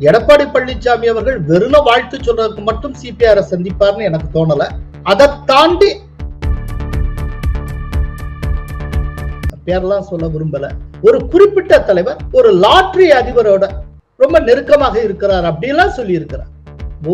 எடப்பாடி பழனிசாமி அவர்கள் வெறும் வாழ்த்து சொல்றதுக்கு மட்டும் சிபிஆர் சந்திப்பார்னு எனக்கு தோணல. அதை தாண்டி பேரெல்லாம் சொல்ல விரும்பல. ஒரு குறிப்பிட்ட தலைவர் ஒரு லாட்ரி அதிபரோட ரொம்ப நெருக்கமாக இருக்கிறார் அப்படிலாம் சொல்லி இருக்கிறார்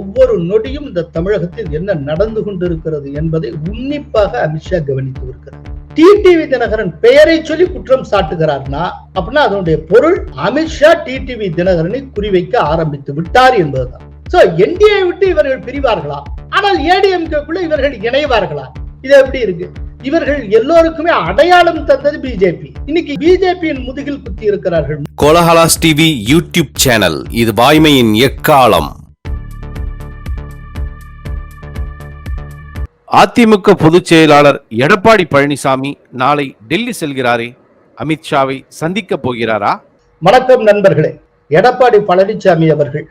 ஒவ்வொரு நொடியும் இந்த தமிழகத்தில் என்ன நடந்து கொண்டிருக்கிறது என்பதை உன்னிப்பாக அமித்ஷா கவனித்து இருக்கிறார். டிடிவி தினகரன் பெயரை சொல்லி குற்றம் சாட்டுகிறார்னா அப்படின்னா அதனுடைய பொருள் அமித்ஷா டிடிவி தினகரனை குறிவைக்க ஆரம்பித்து விட்டார் என்பதுதான். சோ என்டிஏ விட்டு இவர்கள் பிரிவார்களா? ஆனால் ஏடிஎம்கேக்குள்ள இவர்கள் இணைவார்களா? இது எப்படி இருக்கு? இவர்கள் எல்லோருக்குமே அடையாளம் தந்தது பிஜேபி இன்னைக்கு பிஜேபியின் முதுகில் குத்தி இருக்கிறார்கள். கோலஹலாஸ் டிவி யூடியூப் சேனல் இது வாய்மையின் எக்காலம். அதிமுக பொதுச் செயலாளர் எடப்பாடி பழனிசாமி நாளை டெல்லி செல்கிறாரே. அமித்ஷாவை சந்திக்க போகிறாரா? வணக்கம் நண்பர்களே. எடப்பாடி பழனிசாமி அவர்கள்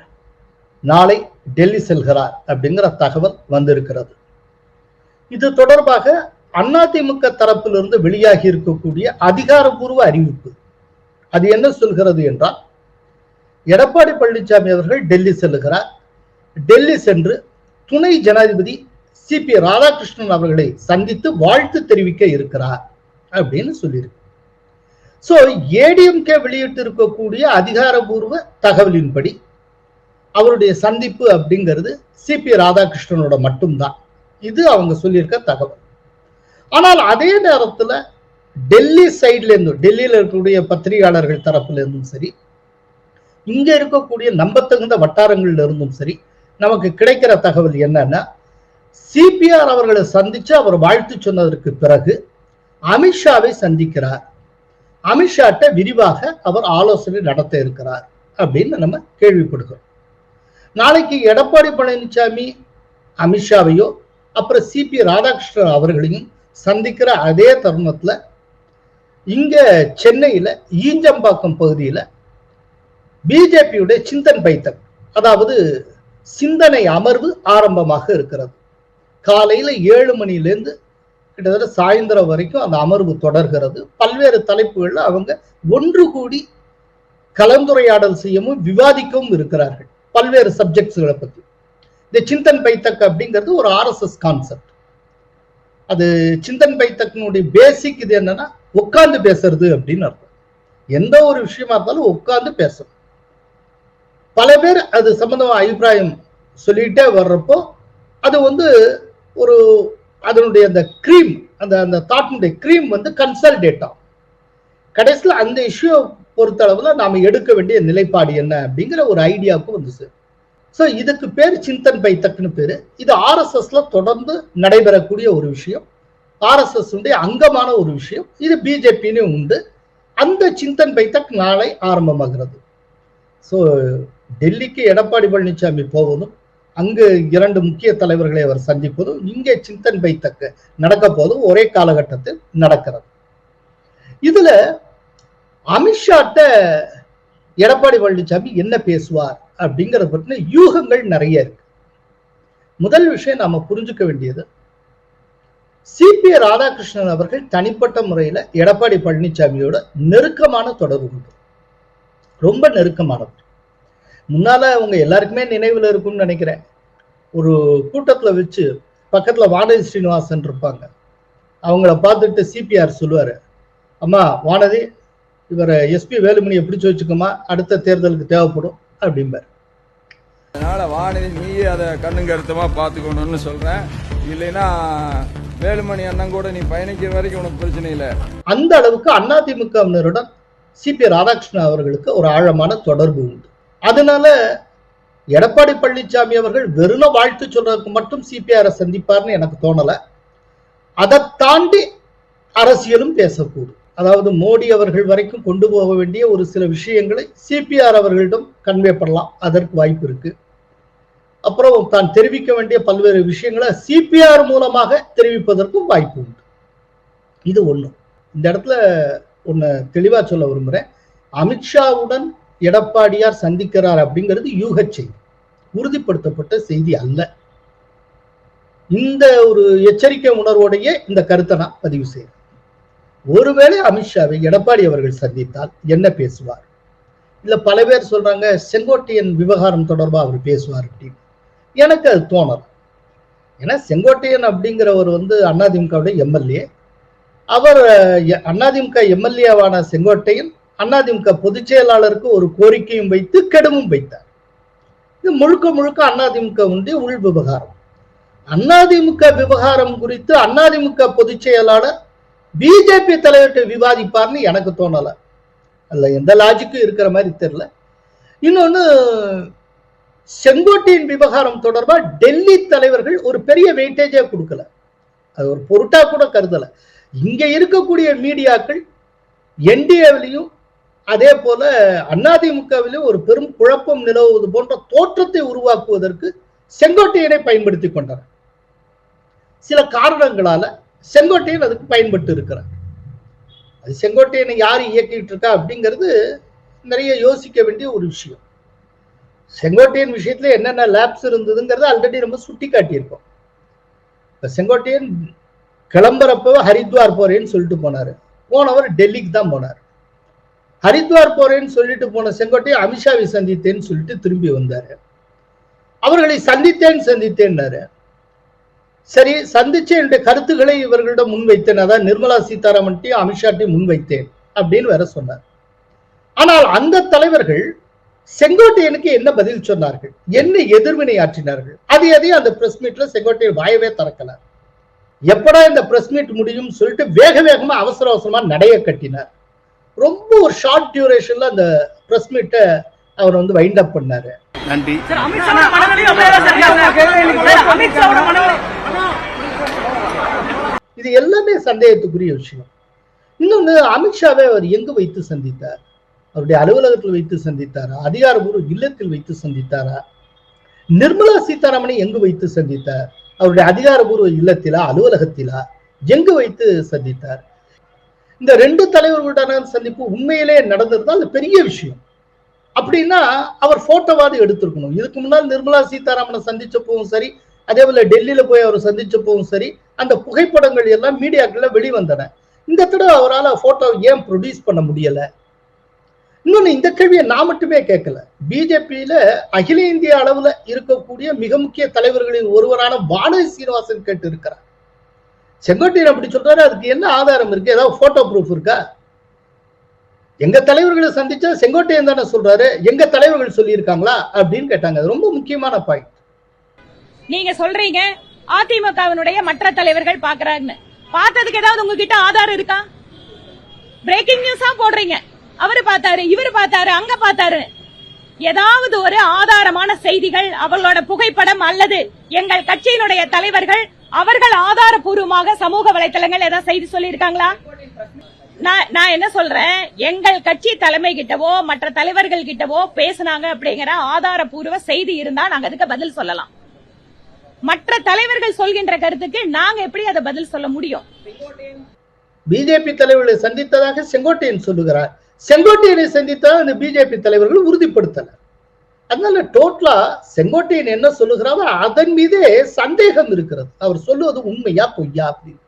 நாளை டெல்லி செல்கிறார் அப்படிங்கிற தகவல் வந்திருக்கிறது. இது தொடர்பாக அதிமுக தரப்பிலிருந்து வெளியாகி இருக்கக்கூடிய அதிகாரப்பூர்வ அறிவிப்பு. அது என்ன சொல்கிறது என்றால் எடப்பாடி பழனிசாமி அவர்கள் டெல்லி செல்லுகிறார். டெல்லி சென்று துணை ஜனாதிபதி சி. பி. ராதாகிருஷ்ணன் அவர்களை சந்தித்து வாழ்த்து தெரிவிக்க இருக்கிறார் அப்படின்னு சொல்லியிருக்கு. சோ ஏடிஎம்கே வெளியிட்டு இருக்கக்கூடிய அதிகாரபூர்வ தகவலின்படி அவருடைய சந்திப்பு அப்படிங்கிறது சி. பி. ராதாகிருஷ்ணனோட மட்டும்தான். இது அவங்க சொல்லியிருக்க தகவல். ஆனால் அதே நேரத்துல டெல்லி சைட்ல இருந்தும் டெல்லியில இருக்கக்கூடிய பத்திரிகையாளர்கள் தரப்புல இருந்தும் சரி இங்க இருக்கக்கூடிய நம்பத்தகுந்த வட்டாரங்கள்ல இருந்தும் சரி நமக்கு கிடைக்கிற தகவல் என்னன்னா சிபிஆர் அவர்களை சந்திச்சு அவர் வாழ்த்து சொன்னதற்கு பிறகு அமித்ஷாவை சந்திக்கிறார். அமித்ஷாட்ட விரிவாக அவர் ஆலோசனை நடத்த இருக்கிறார் அப்படின்னு நம்ம கேள்விப்படுகிறோம். நாளைக்கு எடப்பாடி பழனிசாமி அமித்ஷாவையோ அப்புறம் சிபி ராதாகிருஷ்ணன் அவர்களையும் சந்திக்கிற அதே தருணத்துல இங்க சென்னையில ஈஞ்சம்பாக்கம் பகுதியில பிஜேபியுடைய சிந்தன் பைத்தன் அதாவது சிந்தனை அமர்வு ஆரம்பமாக இருக்கிறது. காலையில ஏழு மணிலேருந்து கிட்டத்தட்ட சாயந்தரம் வரைக்கும் அந்த அமர்வு தொடர்கிறது. பல்வேறு தலைப்புகளில் அவங்க ஒன்று கூடி கலந்துரையாடல் செய்யவும் விவாதிக்கவும் இருக்கிறார்கள். பல்வேறு சப்ஜெக்ட்ஸ்களை பத்தி. இந்த சிந்தன் பைத்தக் அப்படிங்கிறது ஒரு ஆர்எஸ்எஸ் கான்செப்ட் அது சிந்தன் பைத்தக்கினுடைய பேசிக் இது என்னன்னா உட்கார்ந்து பேசுறது அப்படின்னு அர்த்தம். எந்த ஒரு விஷயமா இருந்தாலும் உட்கார்ந்து பேசணும். பல பேர் அது சம்பந்தமா அபிப்பிராயம் சொல்லிட்டே வர்றப்போ அது வந்து ஒரு அதனுடைய அந்த க்ரீம் அந்த அந்த தாட்டினுடைய க்ரீம் வந்து கன்சல்டேட் ஆகும். கடைசியில் அந்த இஷ்யூ பொறுத்த அளவுல நாம் எடுக்க வேண்டிய நிலைப்பாடு என்ன அப்படிங்கிற ஒரு ஐடியாவுக்கு வந்துச்சு ஸோ இதுக்கு பேர் சிந்தன் பைத்தக்னு பேர். இது ஆர்எஸ்எஸ்ல தொடர்ந்து நடைபெறக்கூடிய ஒரு விஷயம். ஆர்எஸ்எஸ் அங்கமான ஒரு விஷயம். இது பிஜேபின்னு உண்டு. அந்த சிந்தன் பைத்தக் நாளை ஆரம்பமாகிறது. ஸோ டெல்லிக்கு எடப்பாடி பழனிசாமி போவதும் அங்கு இரண்டு முக்கிய தலைவர்களை அவர் சந்திப்பதும் இங்கே சிந்தன் பைத்தக்கு நடக்க போதும் ஒரே காலகட்டத்தில் நடக்கிறது. இதுல அமித்ஷாட்ட எடப்பாடி பழனிசாமி என்ன பேசுவார் அப்படிங்கிறத பற்றின யூகங்கள் நிறைய இருக்கு. முதல் விஷயம் நாம புரிஞ்சுக்க வேண்டியது சிபி ராதாகிருஷ்ணன் அவர்கள் தனிப்பட்ட முறையில எடப்பாடி பழனிசாமியோட நெருக்கமான தொடர்பு உண்டு. ரொம்ப நெருக்கமானவர். முன்னால அவங்க எல்லாருக்குமே நினைவுல இருக்கும்னு நினைக்கிறேன். ஒரு கூட்டத்துல வச்சு பக்கத்துல வானதி ஸ்ரீனிவாசன் இருப்பாங்க. அவங்கள பார்த்துட்டு சிபிஆர் சொல்லுவாரு. அம்மா வானதி இவரை எஸ்பி வேலுமணியை பிடிச்சு வச்சுக்கோமா அடுத்த தேர்தலுக்கு தேவைப்படும் அப்படிம்பார். அதனால வானதி நீயே அதை கண்ணுங்க கருத்தமா பார்த்துக்கணும்னு சொல்றேன். இல்லைன்னா வேலுமணி அண்ணன் கூட நீ பயணிக்கிற வரைக்கும் உனக்கு பிரச்சனை இல்லை. அந்த அளவுக்கு அதிமுகவினருடன் சிபி ராதாகிருஷ்ணன் அவர்களுக்கு ஒரு ஆழமான தொடர்பு உண்டு. அதனால எடப்பாடி பழனிசாமி அவர்கள் வெறும் வாழ்த்து சொல்றதுக்கு மட்டும் சிபிஆரை சந்திப்பார்னு எனக்கு தோணல. அதை தாண்டி அரசியலும் பேசக்கூடும். அதாவது மோடி அவர்கள் வரைக்கும் கொண்டு போக வேண்டிய ஒரு சில விஷயங்களை சிபிஆர் அவர்களிடம் கன்வே பண்ணலாம். அதற்கு வாய்ப்பு இருக்கு. அப்புறம் தான் தெரிவிக்க வேண்டிய பல்வேறு விஷயங்களை சிபிஆர் மூலமாக தெரிவிப்பதற்கும் வாய்ப்பு உண்டு. இது ஒண்ணு. இந்த இடத்துல ஒன்று தெளிவாக சொல்ல விரும்புறேன். அமித்ஷாவுடன் எடப்பாடியார் சந்திக்கிறார் அப்படிங்கிறது யூக செய்தி. உறுதிப்படுத்தப்பட்ட செய்தி அல்ல. இந்த ஒரு எச்சரிக்கை உணர்வோடையே இந்த கருத்தை நான் பதிவு செய்யறேன் ஒருவேளை அமித்ஷாவை எடப்பாடி அவர்கள் சந்தித்தால் என்ன பேசுவார்? இல்ல பல பேர் சொல்றாங்க செங்கோட்டையன் விவகாரம் தொடர்பா அவர் பேசுவார் அப்படின்னு. எனக்கு அது தோணல. ஏன்னா செங்கோட்டையன் அப்படிங்கிறவர் வந்து அதிமுகவுடைய எம்எல்ஏ. அவர் அண்ணாதிமுக அதிமுக எம்எல்ஏவான செங்கோட்டையன் அதிமுக பொதுச் செயலாளருக்கு ஒரு கோரிக்கையும் வைத்து கெடுவும் வைத்தார். இது முழுக்க முழுக்க அதிமுக உண்டிய உள் விவகாரம். அதிமுக விவகாரம் குறித்து அதிமுக பொதுச் செயலாளர் பிஜேபி தலைவர்கிட்ட விவாதிப்பார்னு எனக்கு தோணல. அதில் எந்த லாஜிக்கும் இருக்கிற மாதிரி தெரியல. இன்னொன்று செங்கோட்டையின் விவகாரம் தொடர்பாக டெல்லி தலைவர்கள் ஒரு பெரிய வெயிட்டேஜே கொடுக்கல. அது ஒரு பொருட்டா கூட கருதலை. இங்கே இருக்கக்கூடிய மீடியாக்கள் என்டிஏவிலையும் அதே போல அதிமுகவிலே ஒரு பெரும் குழப்பம் நிலவுவது போன்ற தோற்றத்தை உருவாக்குவதற்கு செங்கோட்டையனை பயன்படுத்தி கொண்டார். சில காரணங்களால செங்கோட்டையன் அதுக்கு பயன்பட்டு இருக்கிறார். அது செங்கோட்டையனை யார் இயக்கிட்டு இருக்கா அப்படிங்கிறது நிறைய யோசிக்க வேண்டிய ஒரு விஷயம். செங்கோட்டையன் விஷயத்துல என்னென்ன லேப்ஸ் இருந்ததுங்கிறத ஆல்ரெடி நம்ம சுட்டி காட்டியிருக்கோம் இப்போ செங்கோட்டையன் கிளம்புறப்போ ஹரித்வார் போறேன்னு சொல்லிட்டு போனாரு. போனவர் டெல்லிக்கு தான் போனார். ஹரித்வார் போறேன்னு சொல்லிட்டு போன செங்கோட்டை அமித்ஷாவை சந்தித்தேன்னு சொல்லிட்டு திரும்பி வந்தாரு. அவர்களை சந்தித்தேன் சந்தித்தேன்னாரு. சரி சந்திச்சு என்னுடைய கருத்துக்களை இவர்களிடம் முன்வைத்தேன். அதான் நிர்மலா சீதாராமன்ட்டையும் அமித்ஷாட்டையும் முன்வைத்தேன் அப்படின்னு வேற சொன்னார். ஆனால் அந்த தலைவர்கள் செங்கோட்டையனுக்கு என்ன பதில் சொன்னார்கள்? என்ன எதிர்வினை ஆற்றினார்கள்? அது எதையும் அந்த பிரஸ் மீட்ல செங்கோட்டையன் வாயவே திறக்கல. எப்படா இந்த பிரஸ் மீட் முடியும் சொல்லிட்டு வேக வேகமா அவசர அவசரமா நடைய கட்டினார். ரொம்ப ஒரு ஷார்ட் டியூரேஷன்ல அந்த பிரஸ் மீட்டை அவர் வந்து வைண்ட் அப் பண்ணாரு. நன்றி. இது எல்லாமே சந்தேகத்துக்குரிய விஷயம். இன்னொன்னு அமித்ஷாவை அவர் எங்கு வைத்து சந்தித்தார்? அவருடைய அலுவலகத்தில் வைத்து சந்தித்தாரா? அதிகாரபூர்வ இல்லத்தில் வைத்து சந்தித்தாரா? நிர்மலா சீதாராமனை எங்கு வைத்து சந்தித்தார்? அவருடைய அதிகாரபூர்வ இல்லத்திலா அலுவலகத்திலா எங்கு வைத்து சந்தித்தார்? இந்த ரெண்டு தலைவர்களுடனான சந்திப்பு உண்மையிலே நடந்திருந்தா அது பெரிய விஷயம். அப்படின்னா அவர் போட்டோவாது எடுத்திருக்கணும். இதுக்கு முன்னால் நிர்மலா சீதாராமனை சந்திச்சப்பவும் சரி அதே போல டெல்லியில போய் அவர் சந்திச்சப்பவும் சரி அந்த புகைப்படங்கள் எல்லாம் மீடியாக்கள்ல வெளிவந்தன. இந்த தடவை அவரால் போட்டோ ஏன் ப்ரொடியூஸ் பண்ண முடியல? இன்னொன்னு இந்த கேள்வியை நான் மட்டுமே கேட்கல. பிஜேபியில அகில இந்திய அளவுல இருக்கக்கூடிய மிக முக்கிய தலைவர்களில் ஒருவரான வானதி சீனிவாசன் கேட்டு இருக்கிறார் செங்கோட்டையன் அப்படி சொல்றாரு அதுக்கு என்ன ஆதாரம் இருக்கு? ஏதாவது போட்டோ ப்ரூஃப் இருக்கா? எங்க தலைவர்களை சந்திச்சா செங்கோட்டையன் தானே சொல்றாரு எங்க தலைவர்கள் சொல்லியிருக்காங்களா? அப்படின்னு கேட்டாங்க. அது ரொம்ப முக்கியமான பாயிண்ட் நீங்க சொல்றீங்க அதிமுகவினுடைய மற்ற தலைவர்கள் பாக்குறாருன்னு பார்த்ததுக்கு ஏதாவது உங்ககிட்ட ஆதாரம் இருக்கா? பிரேக்கிங் நியூஸா போடுறீங்க. அவரு பார்த்தாரு இவரு பார்த்தாரு அங்க பார்த்தாரு. ஏதாவது ஒரு ஆதாரமான செய்திகள் அவர்களோட புகைப்படம் அல்லது எங்கள் கட்சியினுடைய தலைவர்கள் அவர்கள் ஆதாரபூர்வமாக சமூக வலைத்தளங்கள் ஏதாவது செய்தி சொல்லியிருக்காங்களா? நான் நான் என்ன சொல்றேன்? எங்கள் கட்சி தலைமை கிட்டவோ மற்ற தலைவர்கள் கிட்டவோ பேசுனாங்க அப்படிங்கிற ஆதாரபூர்வ செய்தி இருந்தா நாங்க அதுக்கு பதில் சொல்லலாம். மற்ற தலைவர்கள் சொல்கின்ற கருத்துக்கு நாங்க எப்படி அதை பதில் சொல்ல முடியும்? பிஜேபி தலைவர்களை சந்தித்ததாக செங்கோட்டையன் சொல்லுகிறார். செங்கோட்டையனை சந்தித்தால் அந்த பிஜேபி தலைவர்கள் உறுதிப்படுத்தல அதனால டோட்டலா செங்கோட்டையன் என்ன சொல்லுகிறாரோ அதன் மீதே சந்தேகம் இருக்கிறது. அவர் சொல்லுவது உண்மையா பொய்யா அப்படின்னு.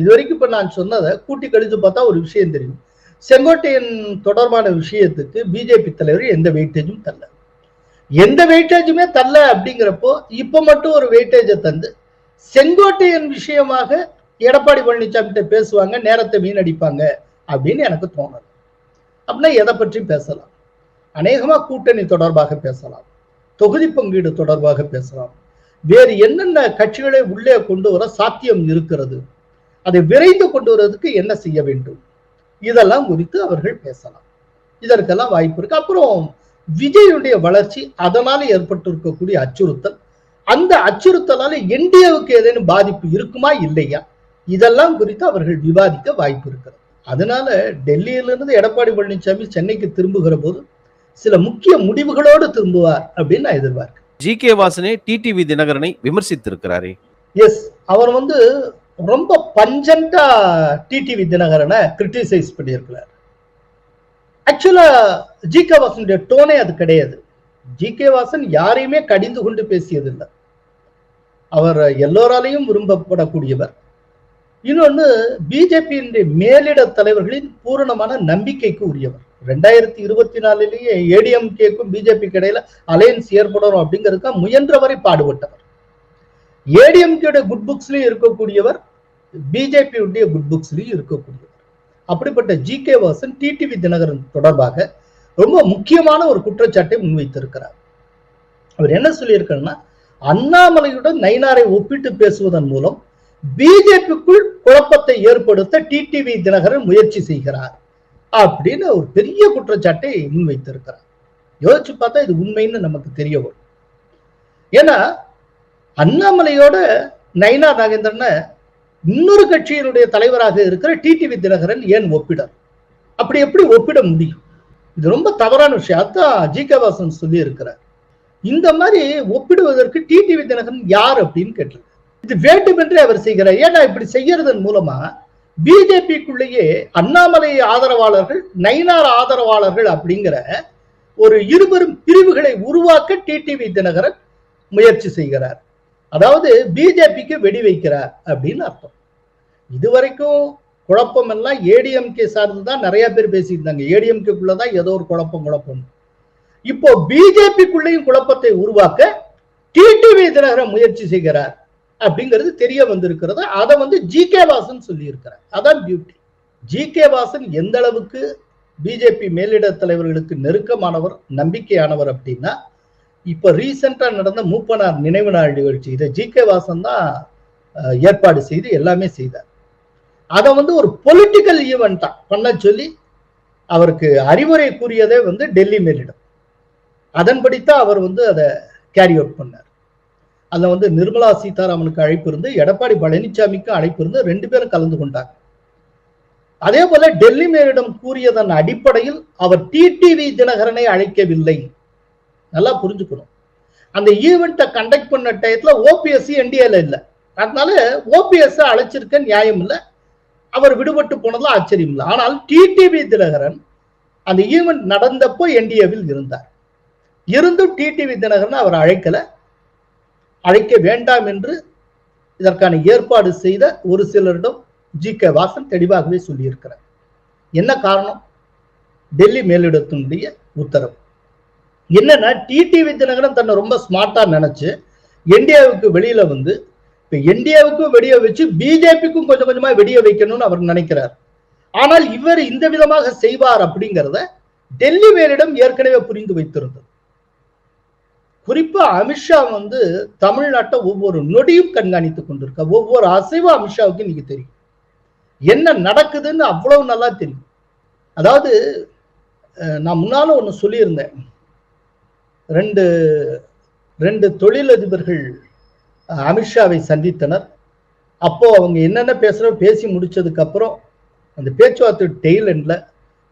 இது வரைக்கும் இப்ப நான் சொன்னதை கூட்டி கழிச்சு பார்த்தா ஒரு விஷயம் தெரியும். செங்கோட்டையன் தொடர்பான விஷயத்துக்கு பிஜேபி தலைவர் எந்த வெயிட்டேஜும் தரல. எந்த வெயிட்டேஜுமே தரல அப்படிங்கிறப்போ இப்ப மட்டும் ஒரு வெயிட்டேஜை தந்து செங்கோட்டையன் விஷயமாக எடப்பாடி பழனிசாமி கிட்ட பேசுவாங்க நேரத்தை வீணடிப்பாங்க அப்படின்னு எனக்கு தோணுது அப்படின்னா எதை பற்றி பேசலாம். அநேகமா கூட்டணி தொடர்பாக பேசலாம். தொகுதி பங்கீடு தொடர்பாக பேசலாம். வேறு என்னென்ன கட்சிகளை உள்ளே கொண்டு வர சாத்தியம் இருக்கிறது? அதை விரைந்து கொண்டு வருவதற்கு என்ன செய்ய வேண்டும்? இதெல்லாம் குறித்து அவர்கள் பேசலாம். இதற்கெல்லாம் வாய்ப்பு இருக்கு. அப்புறம் விஜயுடைய வளர்ச்சி அதனால ஏற்பட்டிருக்கக்கூடிய அச்சுறுத்தல் அந்த அச்சுறுத்தலால என்டிஏவுக்கு ஏதேனும் பாதிப்பு இருக்குமா இல்லையா? இதெல்லாம் குறித்து அவர்கள் விவாதிக்க வாய்ப்பு இருக்கிறது. அதனால டெல்லியிலிருந்து எடப்பாடி பழனிசாமி சென்னைக்கு திரும்புகிற போது சில முக்கிய முடிவுகளோடு திரும்புவார் அப்படின்னு நான் எதிர்பார்க்கிறேன். ஜி கே வாசனே டிடிவி தினகரனை விமர்சித்திருக்கிறாரே. எஸ் அவர் வந்து ரொம்ப பஞ்சண்டா டிடிவி தினகரனை கிரிட்டிசைஸ் பண்ணியிருக்கிறார். ஆக்சுவலா ஜி கே வாசனுடைய டோனே அது கிடையாது. ஜி கே வாசன் யாரையுமே கடிந்து கொண்டு பேசியதில்லை. அவர் எல்லோராலையும் விரும்பப்படக்கூடியவர். இன்னொன்னு பிஜேபியினுடைய மேலிட தலைவர்களின் பூரணமான நம்பிக்கைக்கு உரியவர். ரெண்டாயிரத்தி இருபத்தி நாலுலயே ஏடிஎம்கேக்கும் பிஜேபிக்கு இடையில அலையன்ஸ் ஏற்படணும் அப்படிங்கிறதுக்கு முயன்றவரை பாடுபட்டவர். ஏடிஎம்கேட குட் புக்ஸ்லயும் இருக்கக்கூடியவர் பிஜேபி உடைய குட் புக்ஸ்லயும் இருக்கக்கூடியவர். அப்படிப்பட்ட G K Vasan TTV Dhinakaran தொடர்பாக ரொம்ப முக்கியமான ஒரு குற்றச்சாட்டை முன்வைத்திருக்கிறார். அவர் என்ன சொல்லியிருக்காருன்னா அண்ணாமலையுடன் நயினாரை ஒப்பிட்டு பேசுவதன் மூலம் பிஜேபிக்குள் குழப்பத்தை ஏற்படுத்த டிடிவி தினகரன் முயற்சி செய்கிறார். அப்படின்னு ஒரு பெரிய குற்றச்சாட்டை முன்வைத்திருக்கிறார் யோசிச்சு பார்த்தா இது உண்மைன்னு நமக்கு தெரிய வரும். ஏன்னா அண்ணாமலையோட நயனா நாகேந்திரனை இன்னொரு கட்சியினுடைய தலைவராக இருக்கிற டிடிவி தினகரன் ஏன் ஒப்பிடார் அப்படி எப்படி ஒப்பிட முடியும்? இது ரொம்ப தவறான விஷயம். அதான் ஜி கே வாசன் சொல்லி இருக்கிறார் இந்த மாதிரி ஒப்பிடுவதற்கு டிடிவி தினகரன் யார் அப்படின்னு கேட்டிருக்கு இது வேண்டுமென்றே அவர் செய்கிறார். ஏன்னா இப்படி செய்யறதன் மூலமா பிஜேபிக்குள்ளேயே அண்ணாமலை ஆதரவாளர்கள் நைனார் ஆதரவாளர்கள் அப்படிங்கிற ஒரு இருவரும் பிரிவுகளை உருவாக்க டிடிவி தினகரன் முயற்சி செய்கிறார். அதாவது பிஜேபிக்கு வெடி வைக்கிறார் அப்படின்னு அர்த்தம். இதுவரைக்கும் குழப்பம் எல்லாம் ஏடிஎம்கே சார்ந்து தான் நிறைய பேர் பேசியிருந்தாங்க. ஏடிஎம்கேக்குள்ளதான் ஏதோ ஒரு குழப்பம் குழப்பம். இப்போ பிஜேபிக்குள்ளேயும் குழப்பத்தை உருவாக்க டிடிவி தினகரன் முயற்சி செய்கிறார். அப்படிங்கிறது தெரிய வந்திருக்கிறது. அதை வந்து ஜி கே வாசன் சொல்லியிருக்கிறார். அதான் பியூட்டி ஜி கே வாசன் எந்த அளவுக்கு பிஜேபி மேலிட தலைவர்களுக்கு நெருக்கமானவர் நம்பிக்கையானவர் அப்படின்னா இப்ப ரீசெண்டா நடந்த மூப்பனார் நினைவு நாள் நிகழ்ச்சி இதை ஜி கே வாசன் தான் ஏற்பாடு செய்து எல்லாமே செய்தார். அதை வந்து ஒரு பொலிட்டிக்கல் ஈவெண்டா பண்ண சொல்லி அவருக்கு அறிவுரை கூறியதே வந்து டெல்லி மேலிடம். அதன்படித்தான் அவர் வந்து அதை கேரி அவுட் பண்ணார். அதுல வந்து நிர்மலா சீதாராமனுக்கு அழைப்பு இருந்து எடப்பாடி பழனிசாமிக்கும் அழைப்பு இருந்து ரெண்டு பேரும் கலந்து கொண்டாங்க. அதே போல டெல்லி மேலிடம் கூறியதன் அடிப்படையில் அவர் டிடிவி தினகரனை அழைக்கவில்லை. நல்லா புரிஞ்சுக்கணும். அந்த ஈவெண்ட்டை கண்டக்ட் பண்ண டயத்துல ஓபிஎஸ் என்டிஏல இல்லை. அதனால ஓபிஎஸ் அழைச்சிருக்க நியாயம் இல்லை. அவர் விடுபட்டு போனதுல ஆச்சரியம் இல்லை. ஆனால் டிடிவி தினகரன் அந்த ஈவெண்ட் நடந்தப்போ என்டிஏவில் இருந்தார். இருந்தும் டிடிவி தினகரன் அவர் அழைக்கல. அழைக்க வேண்டாம் என்று இதற்கான ஏற்பாடு செய்த ஒரு சிலரிடம் ஜி கே வாசன் தெளிவாகவே சொல்லியிருக்கிறார். என்ன காரணம்? டெல்லி மேலிடத்தினுடைய உத்தரவு. என்னன்னா டிடிவி தினகரன் தன்னை ரொம்ப ஸ்மார்ட்டா நினைச்சு இந்தியாவுக்கு வெளியில வந்து இப்ப இந்தியாவுக்கும் வெடிய வச்சு பிஜேபிக்கும் கொஞ்சம் கொஞ்சமா வெடிய வைக்கணும்னு அவர் நினைக்கிறார். ஆனால் இவர் இந்த விதமாக செய்வார் அப்படிங்கிறத டெல்லி மேலிடம் ஏற்கனவே புரிந்து வைத்திருந்தது. குறிப்பா அமித்ஷா வந்து தமிழ்நாட்டை ஒவ்வொரு நொடியும் கண்காணித்துக் கொண்டிருக்க ஒவ்வொரு அசைவும் அமித்ஷாவுக்கு இன்னைக்கு தெரியும். என்ன நடக்குதுன்னு அவ்வளவு நல்லா தெரியும். அதாவது நான் முன்னால ஒன்று சொல்லியிருந்தேன். ரெண்டு ரெண்டு தொழிலதிபர்கள் அமித்ஷாவை சந்தித்தனர். அப்போ அவங்க என்னென்ன பேசுறோ பேசி முடிச்சதுக்கு அப்புறம் அந்த பேச்சுவார்த்தை டெய்ல்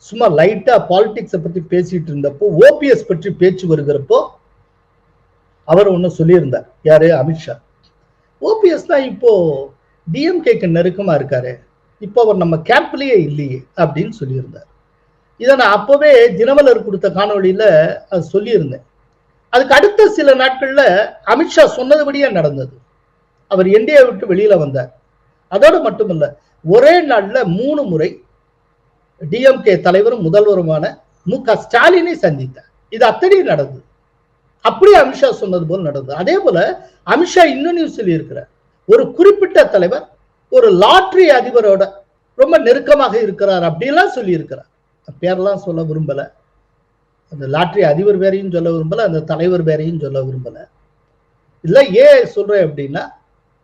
சும்மா லைட்டாக பாலிடிக்ஸை பற்றி பேசிட்டு இருந்தப்போ ஓபிஎஸ் பற்றி பேச்சு வருகிறப்போ அவர் ஒன்று சொல்லியிருந்தார். யாரு? அமித்ஷா ஓபிஎஸ் தான் இப்போ டிஎம்கேக்கு நெருக்கமா இருக்காரு. இப்போ அவர் நம்ம கேம்ப்லயே இல்லையே அப்படின்னு சொல்லியிருந்தார். இதை நான் அப்பவே தினமலர் கொடுத்த காணொளியில அது சொல்லியிருந்தேன். அதுக்கு அடுத்த சில நாட்கள்ல அமித்ஷா சொன்னதுபடியே நடந்தது. அவர் இந்தியா விட்டு வெளியில வந்தார். அதோடு மட்டுமல்ல ஒரே நாள்ல மூணு முறை டிஎம்கே தலைவரும் முதல்வருமான மு க ஸ்டாலினை சந்தித்தார். இது அத்தனையும் நடந்தது. அப்படியே அமித்ஷா சொன்னது போல் நடந்தது. அதே போல அமித்ஷா இன்னொன்னு சொல்லி இருக்கிறார். ஒரு குறிப்பிட்ட தலைவர் ஒரு லாட்ரி அதிபரோட ரொம்ப நெருக்கமாக இருக்கிறார் அப்படிலாம் சொல்லி இருக்கிறார் பேரெல்லாம் சொல்ல விரும்பல. அந்த லாட்ரி அதிபர் வேறையும் சொல்ல விரும்பல அந்த தலைவர் வேறையும் சொல்ல விரும்பல. இல்ல ஏன் சொல்றேன் அப்படின்னா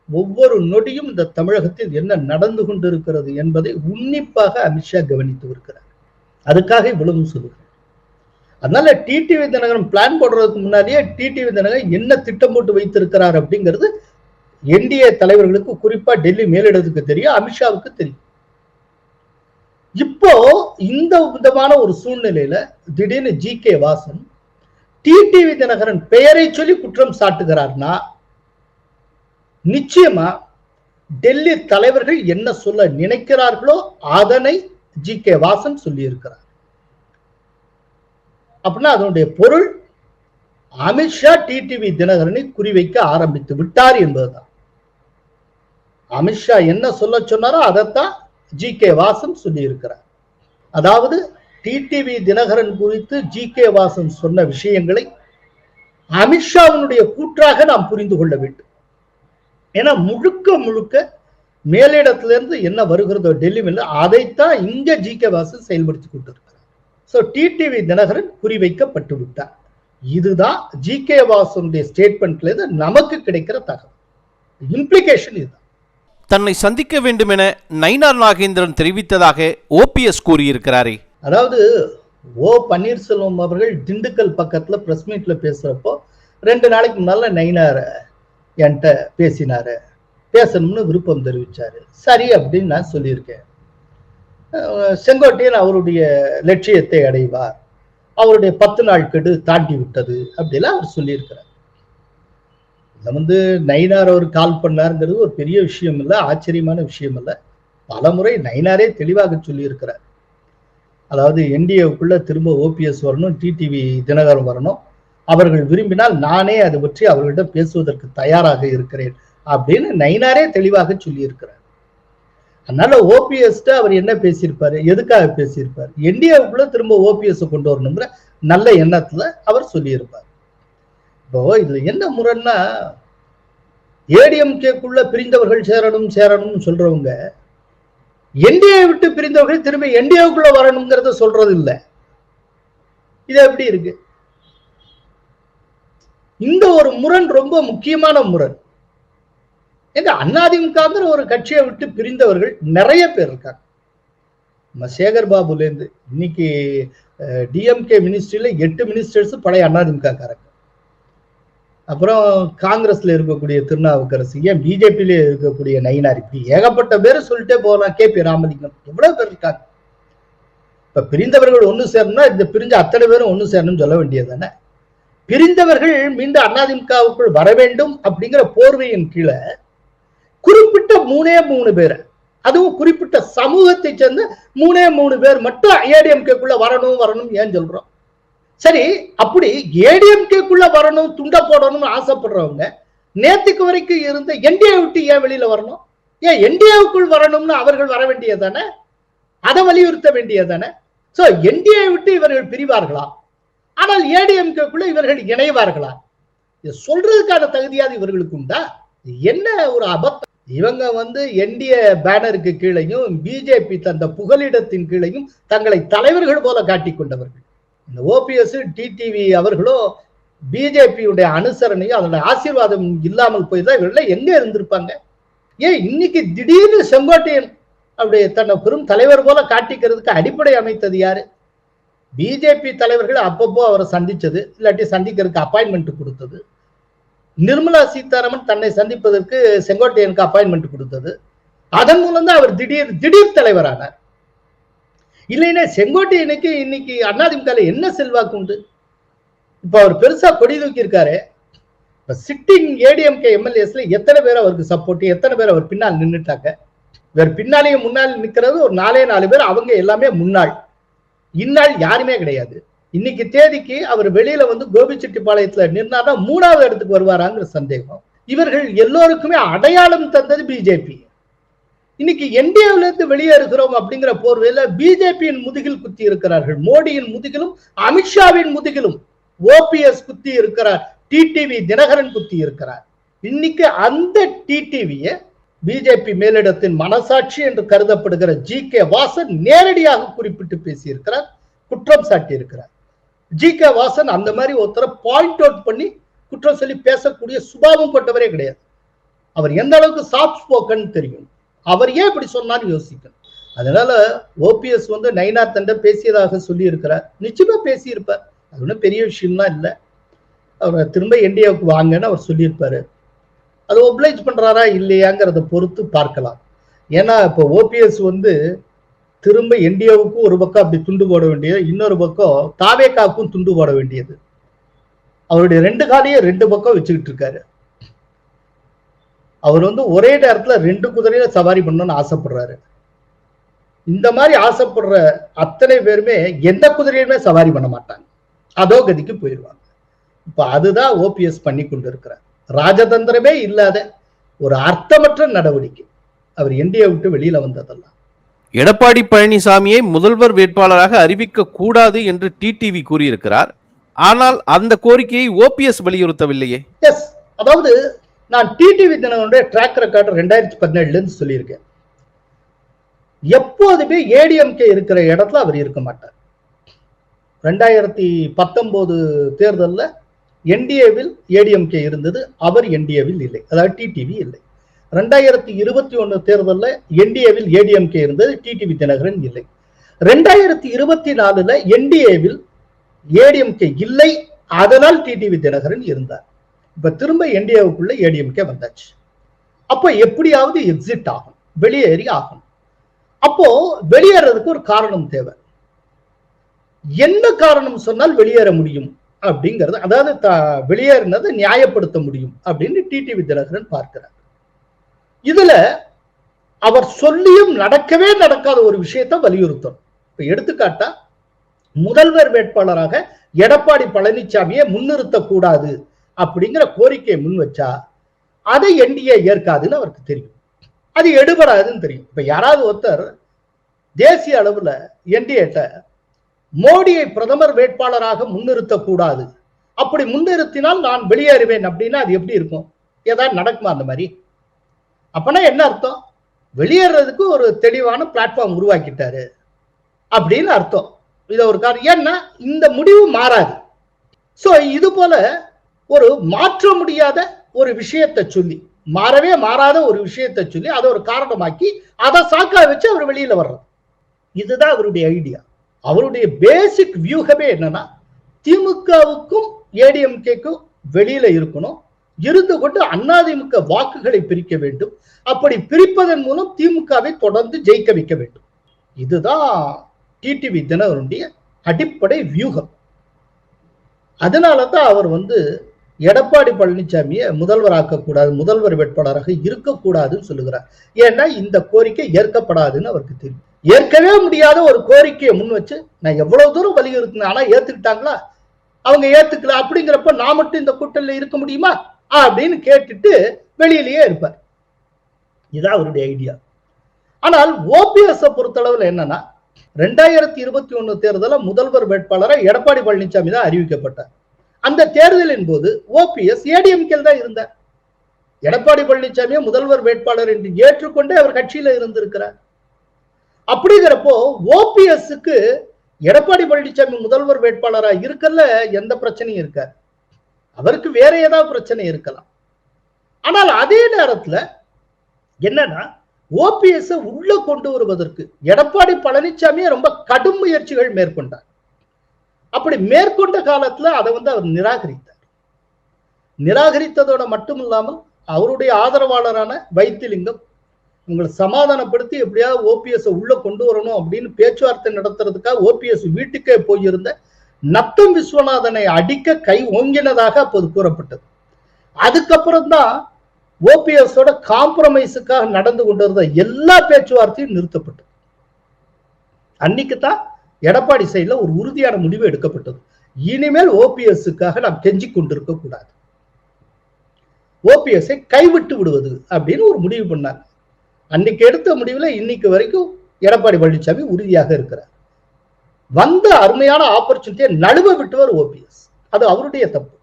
ஒவ்வொரு நொடியும் இந்த தமிழகத்தில் என்ன நடந்து கொண்டிருக்கிறது என்பதை உன்னிப்பாக அமித்ஷா கவனித்து இருக்கிறார். அதுக்காக இவ்வளவு சொல்லுகிறேன். அதனால டிடிவி தினகரன் பிளான் போடுறதுக்கு முன்னாடியே டிடிவி தினகரன் என்ன திட்டம் போட்டு வைத்திருக்கிறார் அப்படிங்கிறது என்டிஏ தலைவர்களுக்கு குறிப்பா டெல்லி மேலிடத்துக்கு தெரியும் அமித்ஷாவுக்கு தெரியும். இப்போ இந்த விதமான ஒரு சூழ்நிலையில திடீர்னு G K Vasan TTV Dhinakaran பெயரை சொல்லி குற்றம் சாட்டுகிறார்னா நிச்சயமா டெல்லி தலைவர்கள் என்ன சொல்ல நினைக்கிறார்களோ அதனை ஜி கே வாசன் சொல்லியிருக்கிறார். அப்படின்னா அதனுடைய பொருள் அமித்ஷா டிடிவி தினகரனை குறிவைக்க ஆரம்பித்து விட்டார் என்பதுதான். அமித்ஷா என்ன சொல்ல சொன்னாரோ அதைத்தான் ஜி கே வாசன் சொல்லி இருக்கிறார் அதாவது டிடிவி தினகரன் குறித்து ஜி கே வாசன் சொன்ன விஷயங்களை அமித்ஷாவினுடைய கூற்றாக நாம் புரிந்து கொள்ள வேண்டும். ஏன்னா முழுக்க முழுக்க மேலிடத்திலிருந்து என்ன வருகிறதோ டெல்லியில் அதைத்தான் இங்க ஜி கே வாசன் செயல்படுத்தி கொண்டிருக்கிறார். ஸோ டிடிவி தினகரன் குறிவைக்கப்பட்டு விட்டார் இதுதான் ஜி கே வாசனுடைய ஸ்டேட்மெண்ட்ல இருந்து நமக்கு கிடைக்கிற தகவல். இம்ப்ளிகேஷன் இதுதான். தன்னை சந்திக்க வேண்டும் என நயினார் நாகேந்திரன் தெரிவித்ததாக ஓபிஎஸ் கூறியிருக்கிறாரே. அதாவது ஓ பன்னீர்செல்வம் அவர்கள் திண்டுக்கல் பக்கத்துல பிரஸ் மீட்ல பேசுறப்போ ரெண்டு நாளைக்கு முன்னால நயினார் என்கிட்ட பேசினாரு. பேசணும்னு விருப்பம் தெரிவிச்சாரு. சரி அப்படின்னு நான் சொல்லியிருக்கேன். செங்கோட்டையன் அவருடைய லட்சியத்தை அடைவார். அவருடைய பத்து நாள் கெடு தாண்டி விட்டது அப்படிலாம் அவர் சொல்லியிருக்கிறார். இதை வந்து நயினார் அவர் கால் பண்ணாருங்கிறது ஒரு பெரிய விஷயம் இல்லை ஆச்சரியமான விஷயம் இல்லை. பலமுறை நயினாரே தெளிவாக சொல்லியிருக்கிறார். அதாவது என்டிஏவுக்குள்ள திரும்ப ஓபிஎஸ் வரணும் டிடிவி தினகரன் வரணும். அவர்கள் விரும்பினால் நானே அது பற்றி அவர்களிடம் பேசுவதற்கு தயாராக இருக்கிறேன் அப்படின்னு நயினாரே தெளிவாக சொல்லியிருக்கிறார். அதனால ஓபிஎஸ் அவர் என்ன பேசியிருப்பாரு? எதுக்காக பேசியிருப்பார்? என்டிஏவுக்குள்ள திரும்ப ஓபிஎஸ் கொண்டு வரணுங்கிற நல்ல எண்ணத்துல அவர் சொல்லியிருப்பார். இப்போ இதுல என்ன முரண்னா ஏடிஎம்கேக்குள்ள பிரிந்தவர்கள் சேரணும் சேரணும்னு சொல்றவங்க என்டிஏ விட்டு பிரிந்தவர்கள் திரும்ப என்டிஏவுக்குள்ள வரணுங்கிறத சொல்றது இல்ல இது எப்படி இருக்கு? இந்த ஒரு முரண் ரொம்ப முக்கியமான முரண். ஏங்க அதிமுகங்கிற ஒரு கட்சியை விட்டு பிரிந்தவர்கள் நிறைய பேர் இருக்காங்க. நம்ம சேகர் பாபுலேருந்து இன்னைக்கு டிஎம்கே மினிஸ்ட்ரியில எட்டு மினிஸ்டர்ஸ் பழைய அதிமுக காரங்க அப்புறம் காங்கிரஸ்ல இருக்கக்கூடிய திருநாவுக்கரசு ஏன் பிஜேபியில இருக்கக்கூடிய நயினார் இப்படி ஏகப்பட்ட பேர் சொல்லிட்டே போகலாம் கே. பி. ராமலிங்கம் எவ்வளவு பேர் இருக்காங்க? இப்ப பிரிந்தவர்கள் ஒன்று சேரணும்னா இந்த பிரிஞ்ச அத்தனை பேரும் ஒன்று சேரணும்னு சொல்ல வேண்டியது தானே பிரிந்தவர்கள் மீண்டும் அதிமுகவுக்குள் வர வேண்டும் அப்படிங்கிற போர்வையின் கீழே குறிப்பிட்ட மூணே மூணு பேர். அதுவும் குறிப்பிட்ட சமூகத்தை சேர்ந்த மூணே மூணு பேர் மட்டும் ஏடிஎம்கேக்குள்ள வரணும் வரணும் ஏன் சொல்றோம்? சரி அப்படி ஏடிஎம்கேக்குள்ள வரணும் துண்ட போடணும்னு ஆசைப்படுறவங்க நேத்துக்கு வரைக்கும் இருந்த என்டிஏ விட்டு ஏன் வெளியில வரணும்? ஏன் என்டிஏவுக்குள் வரணும்னு அவர்கள் வர வேண்டியதானே அதை வலியுறுத்த வேண்டியதானே சோ என்டிஏ விட்டு இவர்கள் பிரிவார்களா? ஆனால் ஏடிஎம்கேக்குள்ள இவர்கள் இணைவார்களா? சொல்றதுக்கான தகுதியாவது இவர்களுக்கு உண்டா? என்ன ஒரு அபத்தம்? இவங்க வந்து என்டிஏ பேனருக்கு கீழையும் பிஜேபி தந்த புகலிடத்தின் கீழையும் தங்களை தலைவர்கள் போல காட்டிக் கொண்டவர்கள். இந்த ஓபிஎஸ் டிடிவி அவர்களும் பிஜேபியுடைய அனுசரணையும் அதோட ஆசீர்வாதம் இல்லாமல் போய் தான் இவர்கள் எங்க இருந்திருப்பாங்க? ஏன் இன்னைக்கு திடீர்னு செங்கோட்டையன் அப்படியே தன்னை பெரும் தலைவர் போல காட்டிக்கிறதுக்கு அடிப்படை அமைத்தது யாரு? பிஜேபி தலைவர்கள் அப்பப்போ அவரை சந்திச்சது இல்லாட்டி சந்திக்கிறதுக்கு அப்பாயின்மெண்ட் கொடுத்தது. நிர்மலா சீதாராமன் தன்னை சந்திப்பதற்கு செங்கோட்டையனுக்கு அப்பாயின்மெண்ட் கொடுத்தது. அதன் மூலம் தான் அவர் திடீர் திடீர் தலைவரானார். இல்லைன்னா செங்கோட்டையனுக்கு இன்னைக்கு அதிமுக என்ன செல்வாக்கு உண்டு? இப்ப அவர் பெருசா கொடி தூக்கி இருக்காரு இப்ப சிட்டிங் ஏடிஎம்கே எம்எல்ஏஸ்ல எத்தனை பேர் அவருக்கு சப்போர்ட் எத்தனை பேர் அவர் பின்னால் நின்றுட்டாங்க இவர் பின்னாலேயும் முன்னால் நிற்கிறது ஒரு நாலே நாலு பேர் அவங்க எல்லாமே முன்னாள். இந்நாள் யாருமே கிடையாது. இன்னைக்கு தேதிக்கு அவர் வெளியில வந்து கோபிச்செட்டிப்பாளையத்துல நின்னாதான் மூணாவது இடத்துக்கு வருவாராங்கிற சந்தேகம். இவர்கள் எல்லோருக்குமே அடையாளம் தந்தது பிஜேபி இன்னைக்கு என்டிஏல இருந்து வெளியேறுகிறோம் அப்படிங்கிற போர்வையில பிஜேபியின் முதுகில் குத்தி இருக்கிறார்கள். மோடியின் முதுகிலும் அமித்ஷாவின் முதுகிலும் ஓபிஎஸ் குத்தி இருக்கிறார் டிடிவி தினகரன் குத்தி இருக்கிறார். இன்னைக்கு அந்த டிடிவிய பிஜேபி மேலிடத்தின் மனசாட்சி என்று கருதப்படுகிற ஜி கே வாசன் நேரடியாக குறிப்பிட்டு பேசியிருக்கிறார் குற்றம் சாட்டி இருக்கிறார் ஜி கே வாசன் அந்த மாதிரி ஒருத்தரை பாயிண்ட் அவுட் பண்ணி குற்றம் சொல்லி பேசக்கூடிய சுபாவம் கொண்டவரே கிடையாது. அவர் எந்த அளவுக்கு சாஃப்ட் ஸ்போக்கன் தெரியும். அவர் ஏன் இப்படி சொன்னான்னு யோசிக்கணும். அதனால ஓபிஎஸ் வந்து நைனா தண்ட பேசியதாக சொல்லி இருக்கிறார் நிச்சயமா பேசியிருப்பார். அது ஒன்றும் பெரிய விஷயம்லாம் இல்லை. அவர் திரும்ப இந்தியாவுக்கு வாங்கன்னு அவர் சொல்லியிருப்பாரு. அதை ஒப்ளைஜ் பண்றாரா இல்லையாங்கிறத பொறுத்து பார்க்கலாம். ஏன்னா இப்போ ஓபிஎஸ் வந்து திரும்ப என்டிஏவுக்கும் ஒரு பக்கம் அப்படி துண்டு போட வேண்டியது இன்னொரு பக்கம் தாவேக்காவுக்கும் துண்டு போட வேண்டியது. அவருடைய ரெண்டு காலையும் ரெண்டு பக்கம் வச்சுக்கிட்டு இருக்காரு. அவர் வந்து ஒரே நேரத்துல ரெண்டு குதிரையில சவாரி பண்ணணும்னு ஆசைப்படுறாரு. இந்த மாதிரி ஆசைப்படுற அத்தனை பேருமே எந்த குதிரையுமே சவாரி பண்ண மாட்டாங்க. அதோ கதிக்கு போயிடுவாங்க இப்ப அதுதான் ஓபிஎஸ் பண்ணி கொண்டு இருக்கிறார் ராஜதந்திரமே இல்லாத ஒரு அர்த்தமற்ற நடவடிக்கை. அவர் என்டிஏ விட்டு வெளியில வந்ததெல்லாம். எடப்பாடி பழனிசாமியை முதல்வர் வேட்பாளராக அறிவிக்க கூடாது என்று டிடிவி கூறியிருக்கிறார். ஆனால் அந்த கோரிக்கையை ஓபிஎஸ் வலியுறுத்தவில்லையே. எஸ் அதாவது நான் டிடிவி தினகரனுடைய ட்ராக் ரெக்கார்டு ரெண்டாயிரத்தி பதினேழுல இருந்து சொல்லியிருக்கேன். எப்போதுமே ஏடிஎம்கே இருக்கிற இடத்துல அவர் இருக்க மாட்டார். ரெண்டாயிரத்தி பத்தொன்பது தேர்தலில் என்டிஏவில் ஏடிஎம்கே இருந்தது அவர் என்டிஏவில் இல்லை. அதாவது டிடிவி இல்லை. ரெண்டாயிரத்தி இருபத்தி ஒன்று தேர்தலில் என்டிஏவில் ஏடிஎம்கே இருந்தது டிடிவி தினகரன் இல்லை. ரெண்டாயிரத்தி இருபத்தி நாலுல என்டிஏவில் ஏடிஎம்கே இல்லை அதனால் டிடிவி தினகரன் இருந்தார். இப்ப திரும்ப என்டிஏவுக்குள்ள ஏடிஎம்கே வந்தாச்சு. அப்போ எப்படியாவது எக்ஸிட் ஆகும் வெளியேறி ஆகும் அப்போ வெளியேறதுக்கு ஒரு காரணம் தேவை. என்ன காரணம் சொன்னால் வெளியேற முடியும் அப்படிங்கிறது அதாவது வெளியேறினதை நியாயப்படுத்த முடியும் அப்படின்னு டிடிவி தினகரன் பார்க்கிறார். இதுல அவர் சொல்லியும் நடக்கவே நடக்காத ஒரு விஷயத்தை வலியுறுத்தணும். இப்ப எடுத்துக்காட்டா முதல்வர் வேட்பாளராக எடப்பாடி பழனிசாமியை முன்னிறுத்தக்கூடாது அப்படிங்கிற கோரிக்கையை முன் வச்சா அதை என்டிஏ ஏற்காதுன்னு அவருக்கு தெரியும். அது எடுபடாதுன்னு தெரியும். இப்ப யாராவது ஒருத்தர் தேசிய அளவுல என்டிஏட்ட மோடியை பிரதமர் வேட்பாளராக முன்னிறுத்தக்கூடாது. அப்படி முன்னிறுத்தினால் நான் வெளியேறுவேன் அப்படின்னா அது எப்படி இருக்கும்? ஏதாவது நடக்குமா அந்த மாதிரி? அப்பனா என்ன அர்த்தம்? வெளியேறதுக்கு ஒரு தெளிவான பிளாட்ஃபார்ம் உருவாக்கிட்டாரு. அப்படின்னு அர்த்தம். இதை ஒரு காரணம். ஏன்னா இந்த முடிவு மாறாது. ஸோ இது போல ஒரு மாற்ற முடியாத ஒரு விஷயத்தை சொல்லி மாறவே மாறாத ஒரு விஷயத்தை சொல்லி அதை ஒரு காரணமாக்கி அதை சாக்கா வச்சு அவர் வெளியில வர்றது இதுதான் அவருடைய ஐடியா அவருடைய பேசிக் வியூகமே என்னன்னா திமுகவுக்கும் ஏடிஎம்கேக்கும் வெளியில இருக்கணும். இருந்து கொண்டு அதிமுக வாக்குகளை பிரிக்க வேண்டும். அப்படி பிரிப்பதன் மூலம் திமுகவை தொடர்ந்து ஜெயிக்க வைக்க வேண்டும். இதுதான் டிடிவி தினகரனுடைய அடிப்படை வியூகம். அதனால தான் அவர் வந்து எடப்பாடி பழனிசாமியை முதல்வர் ஆக்கக்கூடாது முதல்வர் வேட்பாளராக இருக்கக்கூடாதுன்னு சொல்லுகிறார். ஏன்னா இந்த கோரிக்கை ஏற்கப்படாதுன்னு அவருக்கு தெரியும். ஏற்கவே முடியாத ஒரு கோரிக்கையை முன் வச்சு நான் எவ்வளவு தூரம் வலியுறுத்தினேன் ஆனா ஏத்துக்கிட்டாங்களா? அவங்க ஏத்துக்கல. அப்படிங்கிறப்ப நான் மட்டும் இந்த கூட்டணியில இருக்க முடியுமா? அப்படின்னு கேட்டுட்டு வெளியிலேயே இருப்பார். இதான் அவருடைய ஐடியா ஆனால் ஓபிஎஸ் பொறுத்தளவுல என்னன்னா ரெண்டாயிரத்தி இருபத்தி ஒண்ணு தேர்தலில் முதல்வர் வேட்பாளராக எடப்பாடி பழனிசாமி தான் அறிவிக்கப்பட்டார். அந்த தேர்தலின் போது ஓபிஎஸ் ஏடிஎம்கேல் தான் இருந்தார். எடப்பாடி பழனிசாமியை முதல்வர் வேட்பாளர் என்று ஏற்றுக்கொண்டே அவர் கட்சியில இருந்திருக்கிறார். அப்படிங்கிறப்போ ஓபிஎஸ்க்கு எடப்பாடி பழனிசாமி முதல்வர் வேட்பாளராக இருக்கல எந்த பிரச்சனையும் இருக்காது. அவருக்கு வேற ஏதாவது பிரச்சனை இருக்கலாம். ஆனால் அதே நேரத்துல என்னன்னா ஓபிஎஸ் உள்ள கொண்டு வருவதற்கு எடப்பாடி பழனிசாமியை ரொம்ப கடும் முயற்சிகள் மேற்கொண்டார். அப்படி மேற்கொண்ட காலத்துல அதை வந்து அவர் நிராகரித்தார். நிராகரித்ததோட மட்டும் இல்லாமல் அவருடைய ஆதரவாளரான வைத்திலிங்கம் உங்களை சமாதானப்படுத்தி எப்படியாவது ஓபிஎஸ் உள்ள கொண்டு வரணும் அப்படின்னு பேச்சுவார்த்தை நடத்துறதுக்காக ஓபிஎஸ் வீட்டுக்கே போயிருந்த நத்தம் விஸ்வநாதனை அடிக்க கை ஓங்கினதாக அப்போது கூறப்பட்டது. அதுக்கப்புறம் தான் ஓபிஎஸோட காம்ப்ரமைஸுக்காக நடந்து கொண்டிருந்த எல்லா பேச்சுவார்த்தையும் நிறுத்தப்பட்டது. அன்னைக்கு தான் எடப்பாடி சைடுல ஒரு உறுதியான முடிவு எடுக்கப்பட்டது. இனிமேல் ஓபிஎஸ்க்காக நாம் கெஞ்சி கொண்டிருக்க கூடாது. ஓபிஎஸ்ஐ கைவிட்டு விடுவது அப்படின்னு ஒரு முடிவு பண்ணாங்க. அன்னைக்கு எடுத்த முடிவில் இன்னைக்கு வரைக்கும் எடப்பாடி பழனிசாமி உறுதியாக இருக்கிறார். வந்த அருமையான ஆப்பர்ச்சுனிட்டியை நழுவ விட்டுவர் ஓபிஎஸ் அது அவருடைய தப்பு.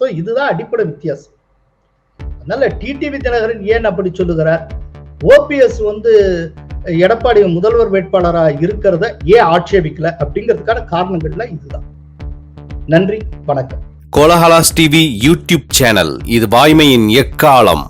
ஸோ இதுதான் அடிப்படை வித்தியாசம். அதனால டிடிவி தினகரன் ஏன் அப்படி சொல்லுகிறார்? ஓபிஎஸ் வந்து எடப்பாடி முதல்வர் வேட்பாளராக இருக்கிறத ஏன் ஆட்சேபிக்கல? அப்படிங்கிறதுக்கான காரணங்கள்லாம் இதுதான். நன்றி வணக்கம். கோலஹலாஸ் டிவி யூடியூப் சேனல் இது வாய்மையின் எக்காலம்.